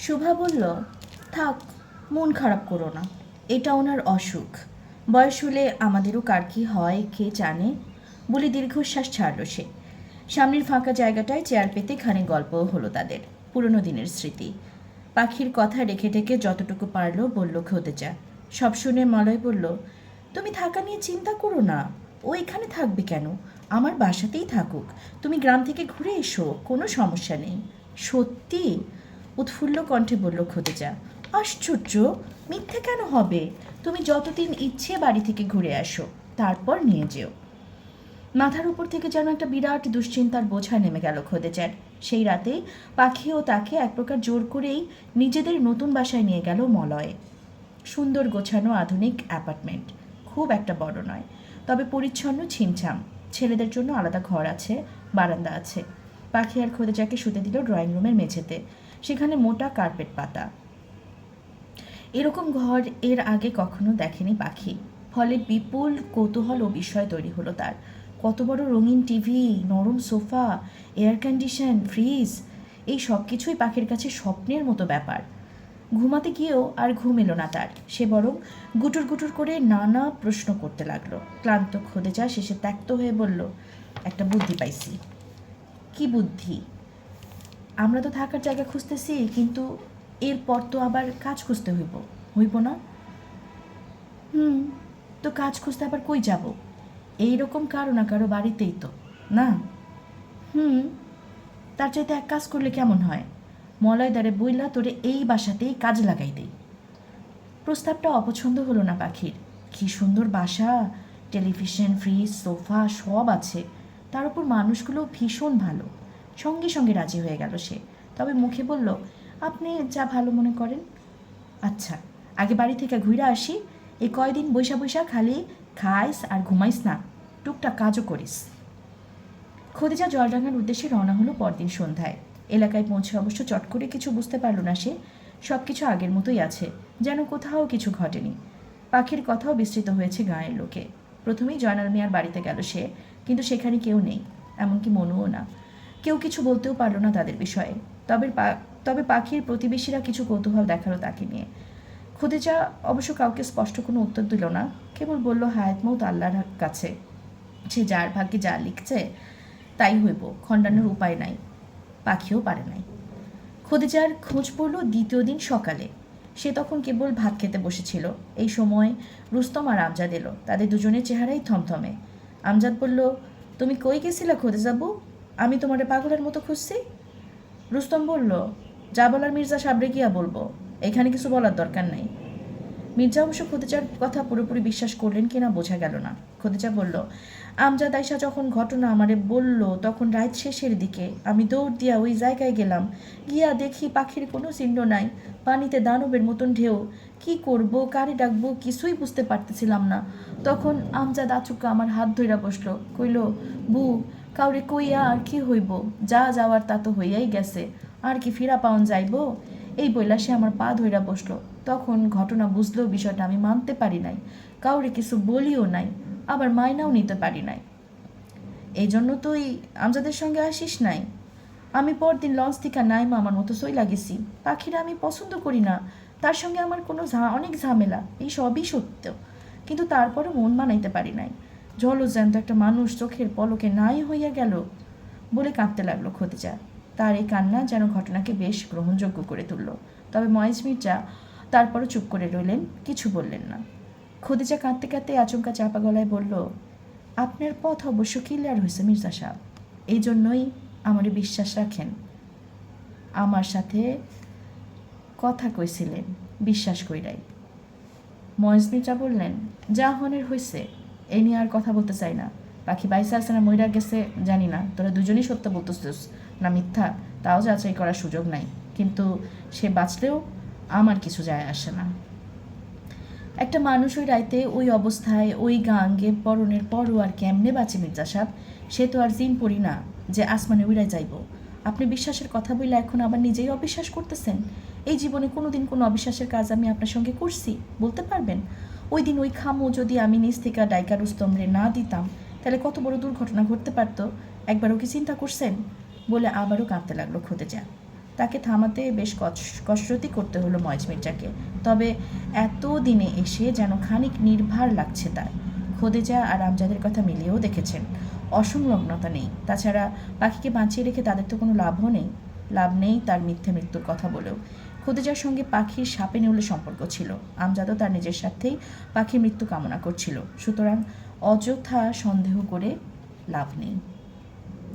শুভা বলল, থাক, মন খারাপ করো না। এটা ওনার অসুখ। বয়স হলে আমাদেরও কার কি হয়, কে জানে? বলে দীর্ঘশ্বাস ছাড়ল সে। সামনের ফাঁকা জায়গাটায় চেয়ার পেতে খানে গল্পও হলো তাদের, পুরনো দিনের স্মৃতি। পাখির কথা রেখে টেকে যতটুকু পারল বলল খোদেজা সব শুনে মলয় বলল, তুমি থাকা নিয়ে চিন্তা করো না। ও এখানে থাকবে কেন? আমার বাসাতেই থাকুক। তুমি গ্রাম থেকে ঘুরে এসো, কোনো সমস্যা নেই। সত্যি? উৎফুল্ল কণ্ঠে বলল, খোদেজা, আশ্চর্য, মিথ্যে কেন হবে? তুমি যতদিন ইচ্ছে বাড়ি থেকে ঘুরে আসো, তারপর নিয়ে যেও। মাথার উপর থেকে যেন একটা বিরাট দুশ্চিন্তার বোঝা নেমে গেল খোদেজার। সেই রাতেই পাখিও তাকে এক প্রকার জোর করেই নিজেদের নতুন বাসায় নিয়ে গেল মলয়ে। সুন্দর গোছানো আধুনিক অ্যাপার্টমেন্ট, খুব একটা বড় নয়, তবে পরিচ্ছন্ন ছিমছাম। ছেলেদের জন্য আলাদা ঘর আছে, বারান্দা আছে। পাখি আর খোদেজাকে শুতে দিল ড্রয়িং রুমের মেঝেতে। সেখানে মোটা কার্পেট পাতা। এরকম ঘর এর আগে কখনো দেখেনি পাখি। ফলে বিপুল কৌতূহল ও বিষয় তৈরি হলো তার। কত বড় রঙিন টিভি, নরম সোফা, এয়ার কন্ডিশন, ফ্রিজ, এই সব কিছুই পাখির কাছে স্বপ্নের মতো ব্যাপার। ঘুমাতে গিয়েও আর ঘুম এলো না তার। সে বরং গুটুর গুটুর করে নানা প্রশ্ন করতে লাগল। ক্লান্ত খোদে যা শেষে ত্যক্ত হয়ে বলল, একটা বুদ্ধি পাইছি। কি বুদ্ধি? আমরা তো থাকার জায়গা খুঁজতেছি কিন্তু এরপর তো আবার কাজ খুঁজতে হইব হইব না? হুম। তো কাজ খুঁজতে আবার কই যাব? এই রকম কারও না কারও বাড়িতেই তো না? হুম। তার চাইতে এক কাজ করলে কেমন হয়? মলয় দ্বারে বইলা তোরে এই বাসাতেই কাজ লাগাই দেই। প্রস্তাবটা অপছন্দ হলো না পাখির। কি সুন্দর বাসা টেলিভিশন ফ্রিজ সোফা সব আছে। তার উপর মানুষগুলো ভীষণ ভালো। সঙ্গে সঙ্গে রাজি হয়ে গেল সে। তবে মুখে বলল, আপনি যা ভালো মনে করেন। আচ্ছা আগে বাড়ি থেকে ঘুরে আসি। এই কয়দিন বৈশা বৈশা খালি খাইস আর ঘুমাইস না। টুকটাক কাজও করিস। খদিজা জলডাঙ্গার উদ্দেশ্যে রওনা হলো পরদিন সন্ধ্যায়। এলাকায় পৌঁছে অবশ্য চট করে কিছু বুঝতে পারল না সে। সব কিছু আগের মতোই আছে, যেন কোথাও কিছু ঘটেনি। পাখির কথাও বিস্তৃত হয়েছে গাঁয়ের লোকে। প্রথমেই জয়নাল মিয়ার বাড়িতে গেল সে, কিন্তু সেখানে কেউ নেই, এমনকি মনুও না। কেউ কিছু বলতেও পারল না তাদের বিষয়ে। তবে তবে পাখির প্রতিবেশীরা কিছু কৌতূহল দেখাল তাকে নিয়ে। খুদেজা অবশ্য কাউকে স্পষ্ট কোনো উত্তর দিল না, কেবল বলল, হায়াত মৌত আল্লাহর কাছে। সে যার ভাগ্যে যা লিখছে, তাই হইব, খণ্ডানোর উপায় নাই, পাখিও পারে নাই। খদিজার খোঁজ পড়ল দ্বিতীয় দিন সকালে। সে তখন কেবল ভাত খেতে বসেছিল। এই সময় রুস্তম আর আমজাদ এলো। তাদের দুজনের চেহারাই থমথমে। আমজাদ বলল, তুমি কই গেছিলা খদিজাবু? আমি তোমারে পাগলের মতো খুঁজছি? রুস্তম বলল, যা বলার মির্জা সাবরে গিয়া বলব। এখানে কিছু বলার দরকার নাই। মির্জা অবশ্য খদিজার কথা পুরোপুরি বিশ্বাস করলেন কিনা বোঝা গেল না। খদিজা বলল, আমজাদ আয়সা যখন ঘটনা আমারে বলল তখন রাত শেষের দিকে আমি দৌড় দিয়া ওই জায়গায় গেলাম। গিয়া দেখি পাখির কোনো চিহ্ন নাই। পানিতে দানবের মতন ঢেউ। কি করব, কারে ডাকবো কিছুই বুঝতে পারতেছিলাম না। তখন আমজাদ আচুকা আমার হাত ধইরা বসল। কইল বু কাউরে কইয়া আর কি হইব? যা যাওয়ার তা তো হইয়াই গেছে। আর কি ফিরা পাওন যাইব? এই বইলা সে আমার পা ধইরা বসল। তখন ঘটনা বুঝলেও বিষয়টা আমি মানতে পারি নাই। কাউরে কিছু বলিও নাই। আবার মাইনাও নিতে পারি নাই। এই জন্য তুই আমজাদের সঙ্গে আসিস নাই? আমি পরদিন লঞ্চ থেকে নাইমা আমার মতো সই লাগেছি পাখিরা আমি পছন্দ করি না। তার সঙ্গে আমার কোনো অনেক ঝামেলা। এই সবই সত্য। কিন্তু তারপরও মন মানাইতে পারি নাই। জ্যান্ত একটা মানুষ চোখের পলকে নাই হইয়া গেল বলে কাঁদতে লাগল খতিজা তার এই কান্না যেন ঘটনাকে বেশ গ্রহণযোগ্য করে তুলল। তবে ময়েজ মির্জা তারপরও চুপ করে রইলেন, কিছু বললেন না। খদিজা কাঁদতে কাঁদতে আচমকা চাপা গলায় বলল, আপনার পথ অবশ্য ক্লিয়ার হয়েছে মির্জা সাহেব। এই জন্যই আমারে বিশ্বাস রাখেন। আমার সাথে কথা কইছিলেন, বিশ্বাস কইরাই। ময়েজ মির্জা বললেন যা হনের হয়েছে এ নিয়ে আর কথা বলতে চাই না। পাখি বাইসা আছে না মইরা গেছে, জানি না। তোরা দুজনেই সত্য বলতেছিস, না মিথ্যা? তাও যাচাই করার সুযোগ নাই। কিন্তু সে বাঁচলেও আমার কিছু যায় আসে না। একটা মানুষ ওই রাইতে, ওই অবস্থায়, ওই গাঙ্গে পরনের পরও আর কেমনে বাঁচে মির্জা সাহেব? সে তো আর জিন পড়ি না যে আসমানে উড়াই যাইব। আপনি বিশ্বাসের কথা বললে এখন আবার নিজেই অবিশ্বাস করতেছেন? এই জীবনে কোনোদিন কোনো অবিশ্বাসের কাজ আমি আপনার সঙ্গে করছি, বলতে পারবেন? ওই দিন ওই খামও যদি আমি নিজ থেকে ডাইকা রুস্তমরে না দিতাম, তাহলে কত বড় দুর্ঘটনা ঘটতে পারতো? একবারও কি চিন্তা করছেন? বলে আবারও কাঁদতে লাগল যা তাকে থামাতে বেশ কস- কসরতই করতে হলো ময়েজ মির্জাকে। তবে এত দিনে এসে যেন খানিক নির্ভার লাগছে তার। খোদেজা আর আমজাদের কথা মিলিয়েও দেখেছেন। অসংলগ্নতা নেই। তাছাড়া পাখিকে বাঁচিয়ে রেখে তাদের তো কোনো লাভও নেই। লাভ নেই তার মিথ্যে মৃত্যুর কথা বলেও। খোদেজার সঙ্গে পাখির সাপে নেউলে সম্পর্ক ছিল। আমজাদও তার নিজের স্বার্থেই পাখির মৃত্যু কামনা করছিল। সুতরাং অযথা সন্দেহ করে লাভ নেই।